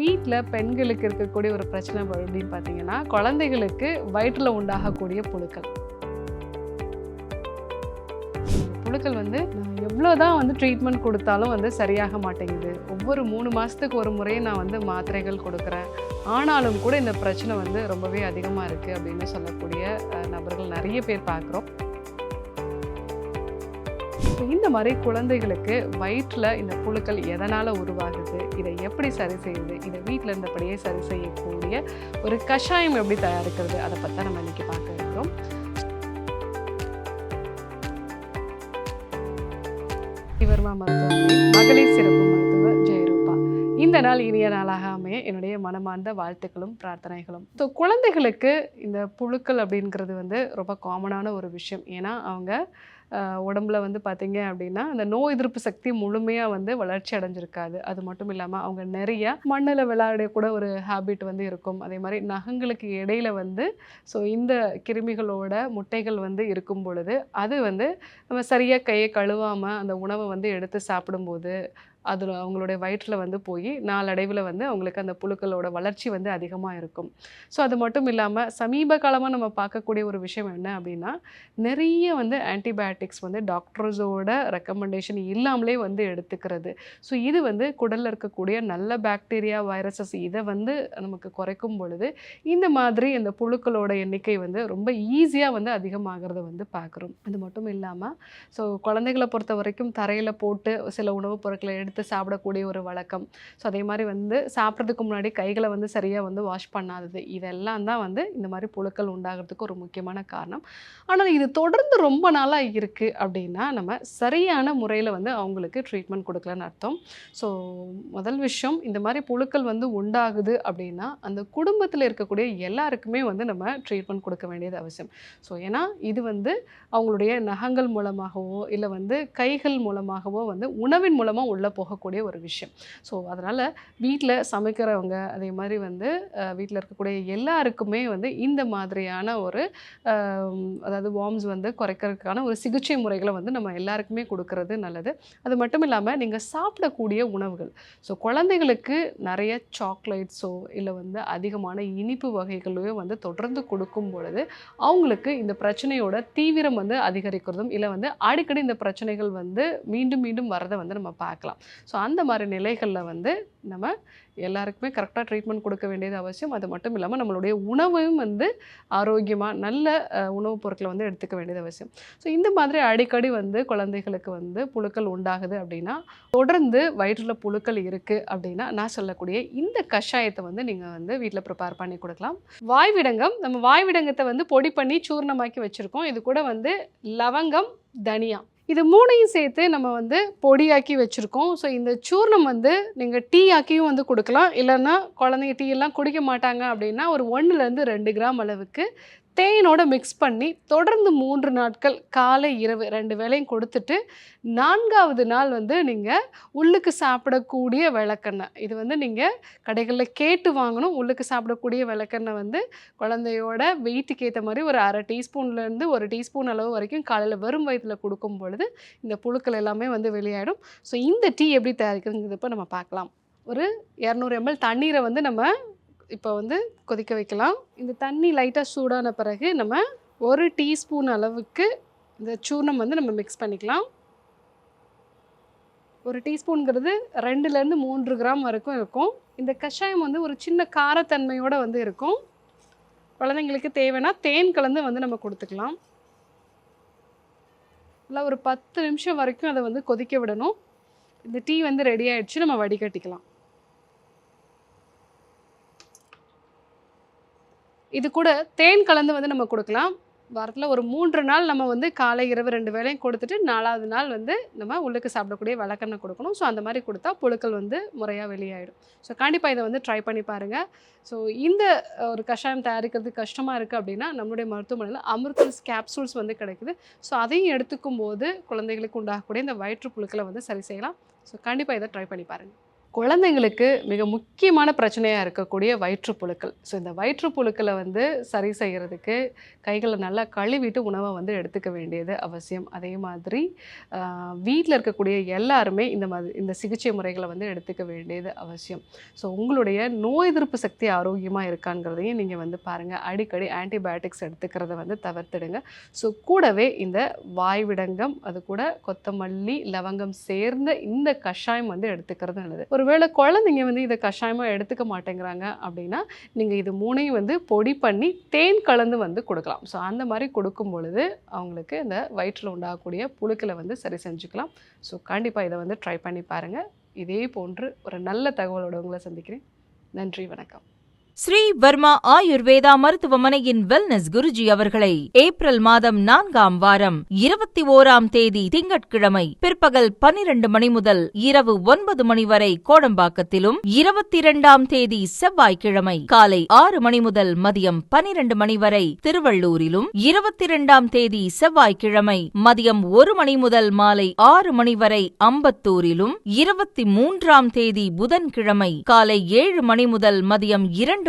வீட்டில் பெண்களுக்கு இருக்கக்கூடிய ஒரு பிரச்சனை அப்படின்னு பார்த்தீங்கன்னா குழந்தைகளுக்கு வயிற்றில் உண்டாகக்கூடிய புழுக்கள். புழுக்கள் வந்து எவ்வளோ தான் வந்து ட்ரீட்மெண்ட் கொடுத்தாலும் வந்து சரியாக மாட்டேங்குது. ஒவ்வொரு மூணு மாதத்துக்கு ஒரு முறையும் நான் வந்து மாத்திரைகள் கொடுக்குறேன். ஆனாலும் கூட இந்த பிரச்சனை வந்து ரொம்பவே அதிகமாக இருக்குது அப்படின்னு சொல்லக்கூடிய நபர்கள் நிறைய பேர் பார்க்குறோம் ஸோ இந்த மாதிரி குழந்தைகளுக்கு வயிற்றில் இந்த புழுக்கள் எதனால் உருவாகுது? இதை எப்படி சரி செய்யுது? இதை வீட்டில் இருந்தபடியே சரி செய்யக்கூடிய ஒரு கஷாயம் எப்படி தயாரிக்கிறது? அதை பற்றி நம்ம இன்னைக்கு பார்க்க இருக்கிறோம். இவர்மா மருத்துவமனை மகளிர் சிறப்பு மருத்துவர் ஜெயரூபா. இந்த நாள் இனிய நாளாக அமைய என்னுடைய மனமார்ந்த வாழ்த்துக்களும் பிரார்த்தனைகளும். ஸோ குழந்தைகளுக்கு இந்த புழுக்கள் அப்படிங்கிறது வந்து ரொம்ப காமனான ஒரு விஷயம். ஏன்னா அவங்க உடம்புல வந்து பார்த்தீங்க அப்படின்னா அந்த நோய் எதிர்ப்பு சக்தி முழுமையாக வந்து வளர்ச்சி அடைஞ்சிருக்காது. அது மட்டும் இல்லாமல் அவங்க நிறையா மண்ணில் விளையாட கூட ஒரு ஹாபிட் வந்து இருக்கும். அதே மாதிரி நகங்களுக்கு இடையில வந்து ஸோ இந்த கிருமிகளோட முட்டைகள் வந்து இருக்கும் பொழுது அது வந்து நம்ம சரியாக கையை கழுவாமல் அந்த உணவை வந்து எடுத்து சாப்பிடும்போது அதில் அவங்களுடைய வயிற்றில் வந்து போய் நாளடைவில் வந்து அவங்களுக்கு அந்த புழுக்களோட வளர்ச்சி வந்து அதிகமாக இருக்கும். ஸோ அது மட்டும் இல்லாமல் சமீப காலமாக நம்ம பார்க்கக்கூடிய ஒரு விஷயம் என்ன அப்படின்னா நிறைய வந்து ஆன்டிபயோட்டிக்ஸ் வந்து டாக்டர்ஸோட ரெக்கமெண்டேஷன் இல்லாமலே வந்து எடுத்துக்கிறது. ஸோ இது வந்து குடலில் இருக்கக்கூடிய நல்ல பாக்டீரியா வைரஸஸ் இதை வந்து நமக்கு குறைக்கும் பொழுது இந்த மாதிரி இந்த புழுக்களோட எண்ணிக்கை வந்து ரொம்ப ஈஸியாக வந்து அதிகமாகிறத வந்து பார்க்குறோம். அது மட்டும் இல்லாமல் ஸோ குழந்தைகளை பொறுத்த வரைக்கும் தரையில் போட்டு சில உணவுப் பொருட்களை எடுத்து எடுத்து சாப்பிடக்கூடிய ஒரு வழக்கம். ஸோ அதே மாதிரி வந்து சாப்பிட்றதுக்கு முன்னாடி கைகளை வந்து சரியாக வந்து வாஷ் பண்ணாதது. இதெல்லாம் தான் வந்து இந்த மாதிரி புழுக்கள் உண்டாகிறதுக்கு ஒரு முக்கியமான காரணம். ஆனால் இது தொடர்ந்து ரொம்ப நாளாக இருக்குது அப்படின்னா நம்ம சரியான முறையில் வந்து அவங்களுக்கு ட்ரீட்மெண்ட் கொடுக்கலன்னு அர்த்தம். ஸோ முதல் விஷயம் இந்த மாதிரி புழுக்கள் வந்து உண்டாகுது அப்படின்னா அந்த குடும்பத்தில் இருக்கக்கூடிய எல்லாருக்குமே வந்து நம்ம ட்ரீட்மெண்ட் கொடுக்க வேண்டியது அவசியம். ஸோ ஏன்னா இது வந்து அவங்களுடைய நகங்கள் மூலமாகவோ இல்லை வந்து கைகள் மூலமாகவோ வந்து உணவின் மூலமாக உள்ளே போகக்கூடிய ஒரு விஷயம். ஸோ அதனால் வீட்டில் சமைக்கிறவங்க அதே மாதிரி வந்து வீட்டில் இருக்கக்கூடிய எல்லாருக்குமே வந்து இந்த மாதிரியான ஒரு அதாவது வார்ம்ஸ் வந்து குறைக்கிறதுக்கான ஒரு சிகிச்சை முறைகளை வந்து நம்ம எல்லாருக்குமே கொடுக்கறது நல்லது. அது மட்டும் இல்லாமல் நீங்கள் சாப்பிடக்கூடிய உணவுகள். ஸோ குழந்தைகளுக்கு நிறைய சாக்லேட்ஸோ இல்லை வந்து அதிகமான இனிப்பு வகைகளையோ வந்து தொடர்ந்து கொடுக்கும் பொழுது அவங்களுக்கு இந்த பிரச்சனையோட தீவிரம் வந்து அதிகரிக்கிறதும் இல்லை வந்து அடிக்கடி இந்த பிரச்சனைகள் வந்து மீண்டும் மீண்டும் வரதை வந்து நம்ம பார்க்கலாம். ஸோ அந்த மாதிரி நிலைகளில் வந்து நம்ம எல்லாருக்குமே கரெக்டாக ட்ரீட்மெண்ட் கொடுக்க வேண்டியது அவசியம். அது மட்டும் இல்லாமல் நம்மளுடைய உணவும் வந்து ஆரோக்கியமாக நல்ல உணவுப் பொருட்களை வந்து எடுத்துக்க வேண்டியது அவசியம். ஸோ இந்த மாதிரி அடிக்கடி வந்து குழந்தைகளுக்கு வந்து புழுக்கள் உண்டாகுது அப்படின்னா தொடர்ந்து வயிற்றில் புழுக்கள் இருக்குது அப்படின்னா நான் சொல்லக்கூடிய இந்த கஷாயத்தை வந்து நீங்கள் வந்து வீட்டில் ப்ரிப்பேர் பண்ணி கொடுக்கலாம். வாய்விடங்கம் நம்ம வாய்விடங்கத்தை வந்து பொடி பண்ணி சூர்ணமாக்கி வச்சுருக்கோம். இது கூட வந்து லவங்கம் தனியா. இது மூணையும் சேர்த்து நம்ம வந்து பொடியாக்கி வச்சுருக்கோம். ஸோ இந்த சூர்ணம் வந்து நீங்கள் டீ ஆக்கியும் வந்து கொடுக்கலாம். இல்லைன்னா குழந்தைங்க டீ எல்லாம் குடிக்க மாட்டாங்க அப்படின்னா ஒரு ஒன்றுலேருந்து ரெண்டு கிராம் அளவுக்கு தேனோட மிக்ஸ் பண்ணி தொடர்ந்து மூன்று நாட்கள் காலை இரவு ரெண்டு வேளையும் கொடுத்துட்டு நான்காவது நாள் வந்து நீங்கள் உள்ளுக்கு சாப்பிடக்கூடிய விளக்கெண்ணெய். இது வந்து நீங்கள் கடைகளில் கேட்டு வாங்கணும். உள்ளுக்கு சாப்பிடக்கூடிய விளக்கெண்ணெய் வந்து குழந்தையோட வெயிட்டுக்கு ஏற்ற மாதிரி ஒரு அரை டீஸ்பூன்லேருந்து ஒரு டீஸ்பூன் அளவு வரைக்கும் காலையில் வெறும் வயிற்றில் கொடுக்கும் பொழுது இந்த புழுக்கள் எல்லாமே வந்து வெளியாயிடும். ஸோ இந்த டீ எப்படி தயாரிக்கிறதுங்கிறது இப்போ நம்ம பார்க்கலாம். ஒரு இரநூறு எம்எல் தண்ணீரை வந்து நம்ம இப்போ வந்து கொதிக்க வைக்கலாம். இந்த தண்ணி லைட்டாக சூடான பிறகு நம்ம ஒரு டீஸ்பூன் அளவுக்கு இந்த சூர்ணம் வந்து நம்ம மிக்ஸ் பண்ணிக்கலாம். ஒரு டீஸ்பூனுங்கிறது ரெண்டுலேருந்து மூன்று கிராம் வரைக்கும் இருக்கும். இந்த கஷாயம் வந்து ஒரு சின்ன காரத்தன்மையோடு வந்து இருக்கும். குழந்தைங்களுக்கு தேவைன்னா தேன் கலந்து வந்து நம்ம கொடுத்துக்கலாம். இல்லை ஒரு பத்து நிமிஷம் வரைக்கும் அதை வந்து கொதிக்க விடணும். இந்த டீ வந்து ரெடி ஆகிடுச்சு நம்ம வடிகட்டிக்கலாம். இது கூட தேன் கலந்து வந்து நம்ம கொடுக்கலாம். வாரத்தில் ஒரு மூன்று நாள் நம்ம வந்து காலை இரவு ரெண்டு வேளையும் கொடுத்துட்டு நாலாவது நாள் வந்து நம்ம உள்ளுக்கு சாப்பிடக்கூடிய விளக்கெண்ணெய் கொடுக்கணும். ஸோ அந்த மாதிரி கொடுத்தா புழுக்கள் வந்து முறையாக வெளியாயிடும். ஸோ கண்டிப்பாக இதை வந்து ட்ரை பண்ணி பாருங்கள் ஸோ இந்த ஒரு கஷாயம் தயாரிக்கிறது கஷ்டமாக இருக்குது அப்படின்னா நம்மளுடைய மருத்துவமனையில் அமிர்தல்ஸ் கேப்சூல்ஸ் வந்து கிடைக்குது. ஸோ அதையும் எடுத்துக்கும் போது குழந்தைகளுக்கு உண்டாகக்கூடிய இந்த வயிற்று புழுக்களை வந்து சரி செய்யலாம். ஸோ கண்டிப்பாக இதை ட்ரை பண்ணி பாருங்கள் குழந்தைங்களுக்கு மிக முக்கியமான பிரச்சனையாக இருக்கக்கூடிய வயிற்றுப்புழுக்கள். ஸோ இந்த வயிற்றுப்புழுக்களை வந்து சரி செய்கிறதுக்கு கைகளை நல்லா கழுவிட்டு உணவை வந்து எடுத்துக்க வேண்டியது அவசியம். அதே மாதிரி வீட்டில் இருக்கக்கூடிய எல்லாருமே இந்த மாதிரி இந்த சிகிச்சை முறைகளை வந்து எடுத்துக்க வேண்டியது அவசியம். ஸோ உங்களுடைய நோய் எதிர்ப்பு சக்தி ஆரோக்கியமாக இருக்காங்கிறதையும் நீங்கள் வந்து பாருங்கள் அடிக்கடி ஆன்டிபயோட்டிக்ஸ் எடுத்துக்கிறத வந்து தவிர்த்துடுங்க. ஸோ கூடவே இந்த வாய்விடங்கம் அது கூட கொத்தமல்லி லவங்கம் சேர்ந்த இந்த கஷாயம் வந்து எடுத்துக்கிறது நல்லது. ஒருவேளை குழந்தைங்க வந்து இதை கஷாயமாக எடுத்துக்க மாட்டேங்கிறாங்க அப்படின்னா நீங்கள் இது மூணையும் வந்து பொடி பண்ணி தேன் கலந்து வந்து கொடுக்கலாம். ஸோ அந்த மாதிரி கொடுக்கும் பொழுது அவங்களுக்கு இந்த வயிற்றில் உண்டாகக்கூடிய புழுக்களை வந்து சரி செஞ்சுக்கலாம். ஸோ கண்டிப்பாக இதை வந்து ட்ரை பண்ணி பாருங்கள் இதே போன்று ஒரு நல்ல தகவலோட உங்களை சந்திக்கிறேன். நன்றி வணக்கம். ஸ்ரீ வர்மா ஆயுர்வேதா மருத்துவமனையின் வெல்னஸ் குருஜி அவர்களை ஏப்ரல் மாதம் நான்காம் வாரம் இருபத்தி ஓராம் தேதி திங்கட்கிழமை பிற்பகல் பன்னிரண்டு மணி முதல் இரவு ஒன்பது மணி வரை கோடம்பாக்கத்திலும் இருபத்தி இரண்டாம் தேதி செவ்வாய்க்கிழமை காலை ஆறு மணி முதல் மதியம் பனிரெண்டு மணி வரை திருவள்ளூரிலும் இருபத்தி இரண்டாம் தேதி செவ்வாய்க்கிழமை மதியம் ஒரு மணி முதல் மாலை ஆறு மணி வரை அம்பத்தூரிலும் இருபத்தி மூன்றாம் தேதி புதன்கிழமை காலை ஏழு மணி முதல் மதியம் இரண்டு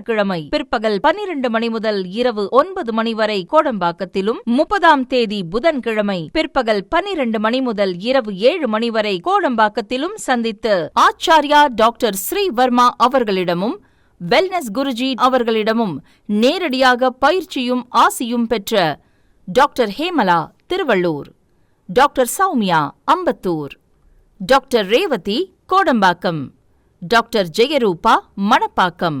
வியாழக்கிழமை பிற்பகல் பன்னிரண்டு மணி முதல் இரவு ஒன்பது மணி வரை கோடம்பாக்கத்திலும் முப்பதாம் தேதி புதன்கிழமை பிற்பகல் பன்னிரண்டு மணி முதல் இரவு ஏழு மணி வரை கோடம்பாக்கத்திலும் சந்தித்து ஆச்சாரியா டாக்டர் ஸ்ரீவர்மா அவர்களிடமும் வெல்னஸ் குருஜி அவர்களிடமும் நேரடியாக பயிற்சியும் ஆசியும் பெற்ற doctor Hemala Thiruvallur doctor Soumya Ambattur doctor Revathi Kodambakkam doctor Jayarooba Manappakkam.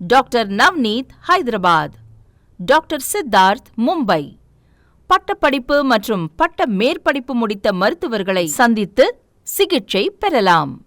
doctor Navneet Hyderabad doctor Siddharth Mumbai பட்டப்படிப்பு மற்றும் பட்ட மேற்படிப்பு முடித்த மருத்துவர்களை சந்தித்து சிகிச்சை பெறலாம்.